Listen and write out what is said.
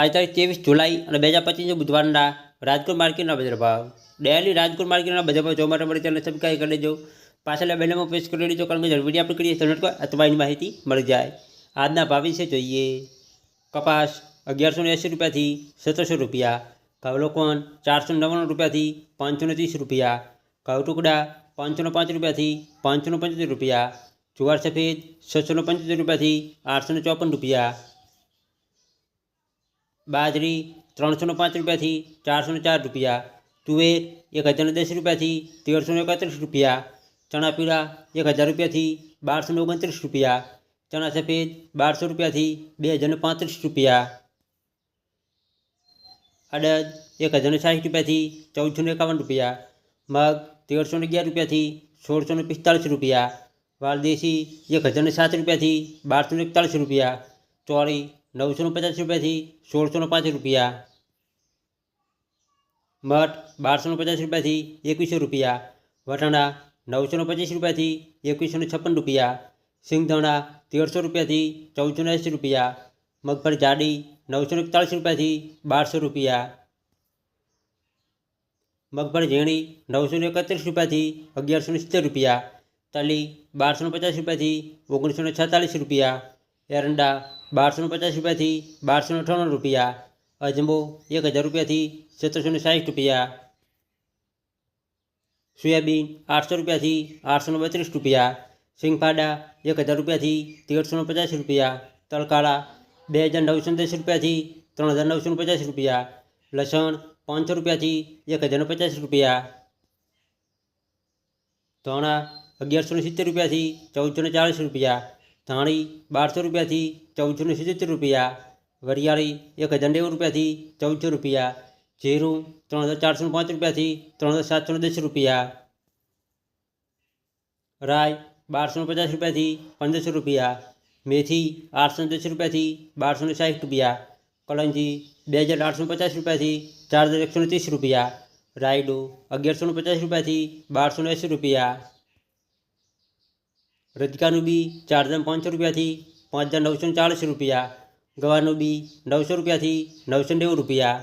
આજ તારીખ ત્રેવીસ જુલાઈ અને બે હજાર પચીસ બુધવારના રાજકોટ માર્કેટના બજાર ભાવ. ડેલી રાજકોટ માર્કેટના બજાર ભાવ જોવા માટે મળી ચેનલ સબસ્ક્રાઈબ કરી દેજો પાછળ બેલમાં પ્રેસ કરી દેજો કારણ કે વીડિયો આપણે કરીએ તો અથવાની અથવા માહિતી મળી જાય. આજના ભાવ વિશે જોઈએ. કપાસ અગિયારસો ને એંસી રૂપિયાથી સત્તરસો રૂપિયા ઘઉલોકોન ચારસો નવ્વાણું રૂપિયાથી પાંચસો ત્રીસ રૂપિયા, ઘઉં ટુકડા પાંચસો પાંચ રૂપિયાથી પાંચસો પંચોતેર રૂપિયા, જુવાર સફેદ છસો પંચોતેર રૂપિયાથી આઠસો ચોપન રૂપિયા બાજરી ત્રણસો ને પાંચ રૂપિયાથી ચારસો ને ચાર રૂપિયા તુવેર એક હજાર ને દસ રૂપિયાથી તેરસો ને એકત્રીસ રૂપિયા ચણા પીળા એક હજાર રૂપિયાથી બારસો ને ઓગણત્રીસ રૂપિયા ચણા સફેદ બારસો રૂપિયાથી બે હજાર ને પાંત્રીસ રૂપિયા અડદ એક હજાર ને સાઠ રૂપિયાથી ચૌદસો ને એકાવન રૂપિયા મગ તેરસો ને અગિયાર રૂપિયાથી સોળસો ને પિસ્તાળીસ રૂપિયા વાલદેશી એક હજાર ને સાત રૂપિયાથી બારસો ને એકતાળીસ રૂપિયા ચોરી નવસો ને પચાસ રૂપિયાથી સોળસોને પાંચ રૂપિયા. મઠ બારસોને પચાસ રૂપિયાથી એકવીસો રૂપિયા. વટાણા નવસોને પચીસ રૂપિયાથી એકવીસો છપ્પન રૂપિયા. સિંગદાણા તેરસો રૂપિયાથી ચૌદસો ને એંસી રૂપિયા. મગફળી જાડી નવસો એકતાળીસ રૂપિયાથી બારસો રૂપિયા. મગફળી ઝીણી નવસો એકત્રીસ રૂપિયાથી અગિયારસો સિત્તેર રૂપિયા. તલી બારસો પચાસ રૂપિયાથી ઓગણીસો ને છેતાલીસ રૂપિયા. એરંડા બારસો ને પચાસ રૂપિયાથી બારસો ને અઠ્ઠાણું રૂપિયા અજમો એક હજાર રૂપિયાથી સત્તરસો ને સાઠ રૂપિયા સોયાબીન આઠસો રૂપિયાથી આઠસો ને બત્રીસ રૂપિયા સિંગફાડા એક હજાર રૂપિયાથી તેરસો ને પચાસ રૂપિયા તલકાળા બે હજાર નવસો ને દસ રૂપિયાથી ત્રણ હજાર નવસો ને પચાસ રૂપિયા લસણ પાંચસો રૂપિયાથી એક હજાર ને પચાસ રૂપિયા ધાણા અગિયારસો ને સિત્તેર રૂપિયાથી ચૌદસો ને ચાળીસ રૂપિયા ધાણી બારસો રૂપિયાથી ચૌદસો ને સિત્તેર રૂપિયા વરિયાળી એક હજાર નેવું રૂપિયાથી ચૌદસો રૂપિયા જીરું ત્રણ હજાર ચારસો ને પાંચ રૂપિયાથી ત્રણ હજાર સાતસો ને દસ રૂપિયા રાય બારસો ને પચાસ રૂપિયાથી પંદરસો રૂપિયા મેથી આઠસો ને દસ રૂપિયાથી બારસો ને સાઠ રૂપિયા કલંજી બે હજાર આઠસો ને પચાસ રૂપિયાથી ચાર હજાર એકસો ને ત્રીસ રૂપિયા રાયડો અગિયારસો ને પચાસ રૂપિયાથી બારસો ને એંસી રૂપિયા રજકાનું બી ચાર હજાર પાંચસો રૂપિયાથી પાંચ હજાર નવસો ને ચાળીસ રૂપિયા ગવાનું બી નવસો રૂપિયાથી નવસો નેવું રૂપિયા